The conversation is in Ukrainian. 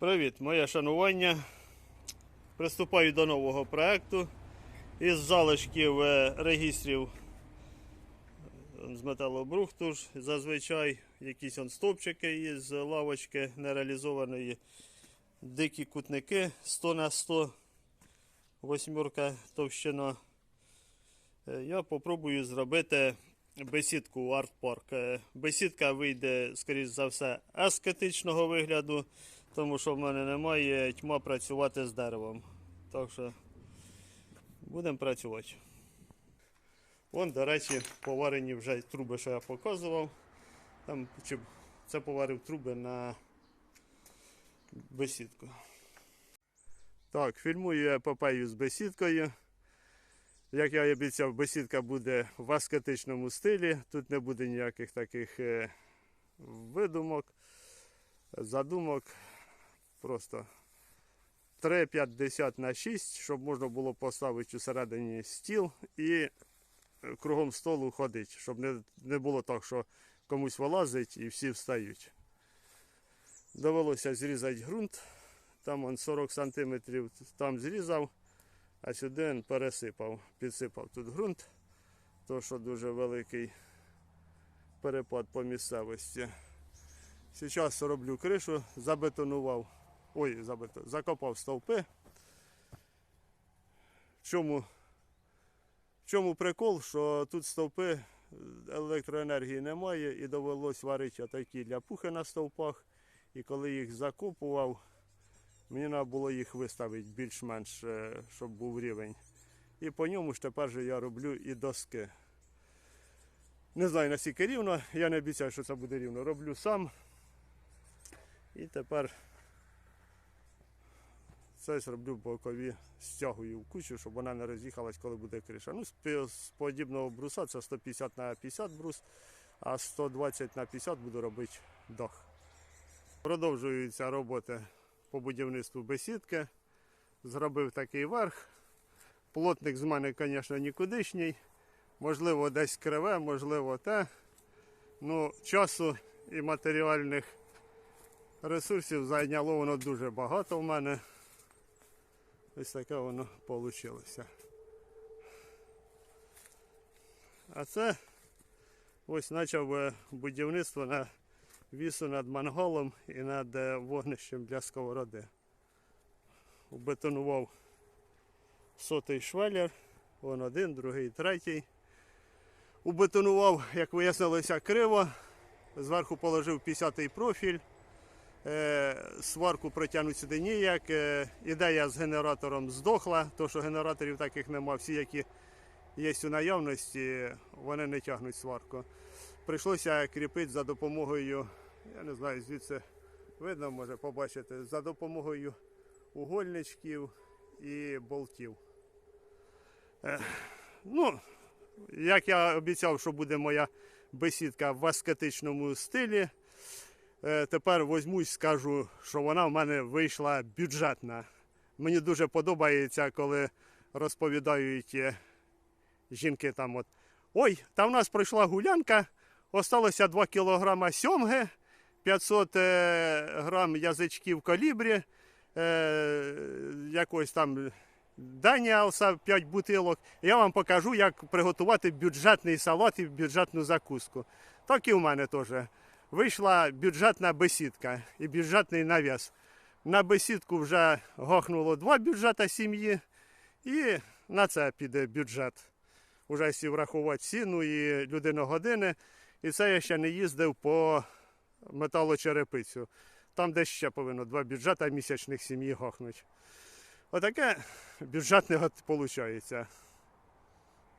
Привіт, моє шанування. Приступаю до нового проекту. Із залишків е, регістрів з металобрухту зазвичай якісь он стовпчики із лавочки нереалізованої. Дикі кутники 100 на 100, восьмерка товщина. Е, Я попробую зробити бесідку у арт-парк. Е, Бесідка вийде, скоріш за все, ескетичного вигляду, тому що в мене немає тьма працювати з деревом. Так що будемо працювати. Вон, до речі, поварені вже труби, що я показував. Там чи це поварив труби на бесідку. Так, фільмую я епопею з бесідкою. Як я обіцяв, бесідка буде в аскетичному стилі. Тут не буде ніяких таких е, видумок, задумок. Просто 3,50 на 6, щоб можна було поставити усередині стіл і е, кругом столу ходити, щоб не, не було так, що комусь вилазить і всі встають. Довелося зрізати ґрунт. Там он 40 см там зрізав, а сюди він пересипав, підсипав тут ґрунт, то що дуже великий перепад по місцевості. Зараз роблю кришу, забетонував, ой, забетон, закопав стовпи. В чому, в чому прикол, що тут стовпи е, електроенергії немає і довелось варити такі для пухи на стовпах. І коли їх закопував, Мені треба було їх виставити більш-менш, е, щоб був рівень. І по ньому ж тепер же я роблю і доски. Не знаю наскільки рівно, я не обіцяю, що це буде рівно. Роблю сам. І тепер це зроблю бокові, стягую в кучу, щоб вона не роз'їхалась, коли буде криша. Ну, з подібного бруса це 150 на 50 брус, а 120 на 50 буду робити дах. Продовжуються роботи по будівництву бесідки. Зробив такий верх. Плотник з мене, звісно, нікудишній. Можливо, десь криве, можливо, те. Ну, часу і матеріальних ресурсів зайняло воно дуже багато в мене. Ось таке воно вийшло. А це ось почав е, будівництво на вісу над мангалом і над е, вогнищем для сковороди. Убетонував сотий швеллер, вон один, другий, третій. Убетонував, як вияснилося, криво. Зверху положив 50-й профіль. Сварку протягнуть сюди ніяк. Е, ідея з генератором здохла, тому що генераторів таких нема. Всі, які є у наявності, вони не тягнуть сварку. Прийшлося кріпити за допомогою, я не знаю, звідси видно, може побачити, за допомогою угольничків і болтів. Е, ну, як я обіцяв, що буде моя бесідка в аскетичному стилі. Е, тепер возьмусь, скажу, що вона в мене вийшла бюджетна. Мені дуже подобається, коли розповідають е, жінки там от. Ой, та в нас пройшла гулянка, осталося 2 кілограма сьомги, 500 е, грам язичків калібрі, е, якось там Даніалса 5 бутилок. Я вам покажу, як приготувати бюджетний салат і бюджетну закуску. Так і в мене теж. Вийшла бюджетна бесідка і бюджетний навіс. На бесідку вже гохнуло два бюджета сім'ї, і на це піде бюджет. Уже якщо врахувати ціну і людиногодини. І це я ще не їздив по металочерепицю. Там десь ще повинно два бюджета місячних сім'ї гохнуть. Отаке бюджетне виходить.